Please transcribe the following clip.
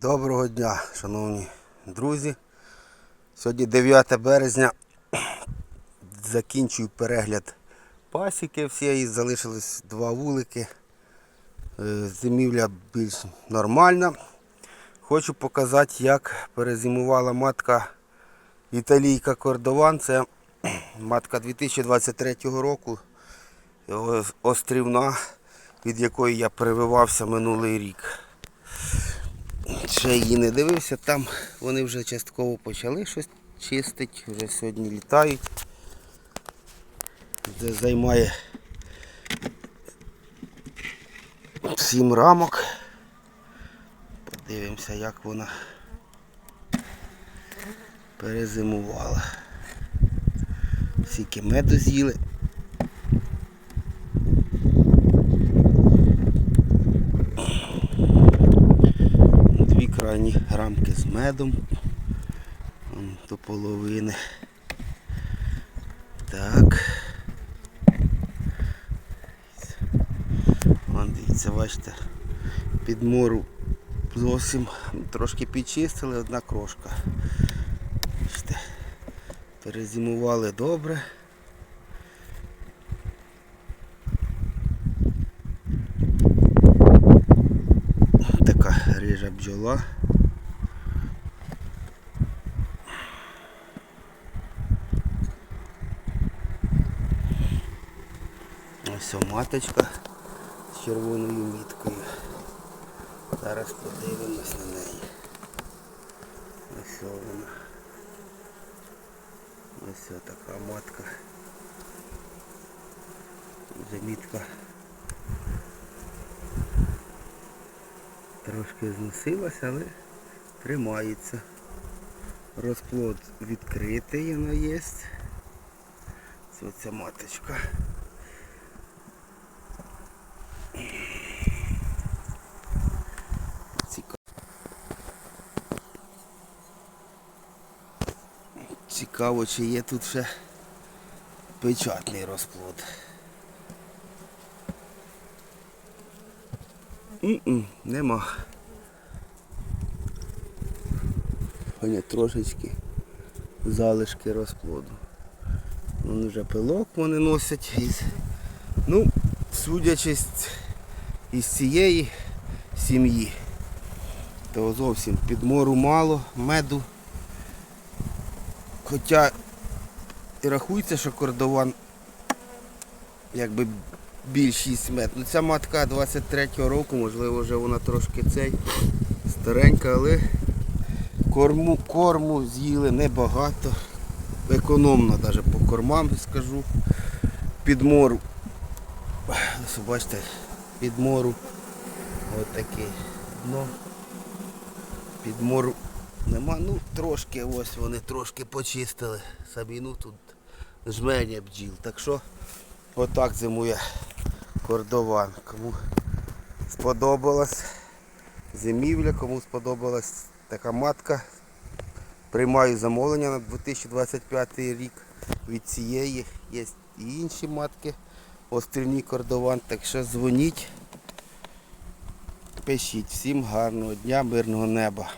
Доброго дня, шановні друзі. Сьогодні 9 березня. Закінчую перегляд пасіки всієї. Залишилось два вулики. Е, Зимівля більш нормальна. Хочу показати, як перезимувала матка італійка Кордован. Це матка 2023 року. Острівна, від якої я прививався минулий рік. Ще її не дивився, там вони вже частково почали щось чистити, вже сьогодні літають. Це займає сім рамок. Подивимося, як вона перезимувала. Скільки меду з'їли. Дві крайні рамки з медом. Вон До половини. Так. Вон дивіться, бачите, підмору зовсім трошки підчистили, одна крошка. Бачите, перезимували добре. Така рижа бджола. Ось маточка з червоною міткою. Зараз подивимось на неї. Ось вона. Ось така матка. Вже мітка трошки зносилася, але тримається. Розплод відкритий воно є. Це оця маточка. Цікаво. Цікаво, чи є тут ще печатний розплод. М-м, нема. Вони трошечки залишки розплоду. Вон вже пилок вони носять. Ну, судячись із цієї сім'ї, то зовсім підмору мало, меду. Хоча і рахується, що кордован якби більшість мед. Ну ця матка 23-го року, можливо, вже вона трошки цей старенька, але корму, корму з'їли небагато. Економно навіть по кормам скажу. Підмору. Бачите, підмору. Таке дно. Підмору нема. Ну трошки ось вони трошки почистили. Самі ну тут жменя бджіл. Так що отак зимує кордован. Кому сподобалась зимівля, кому сподобалась така матка. Приймаю замовлення на 2025 рік від цієї. Є і інші матки. Острівні кордован. Так що дзвоніть. Пишіть. Всім гарного дня, мирного неба.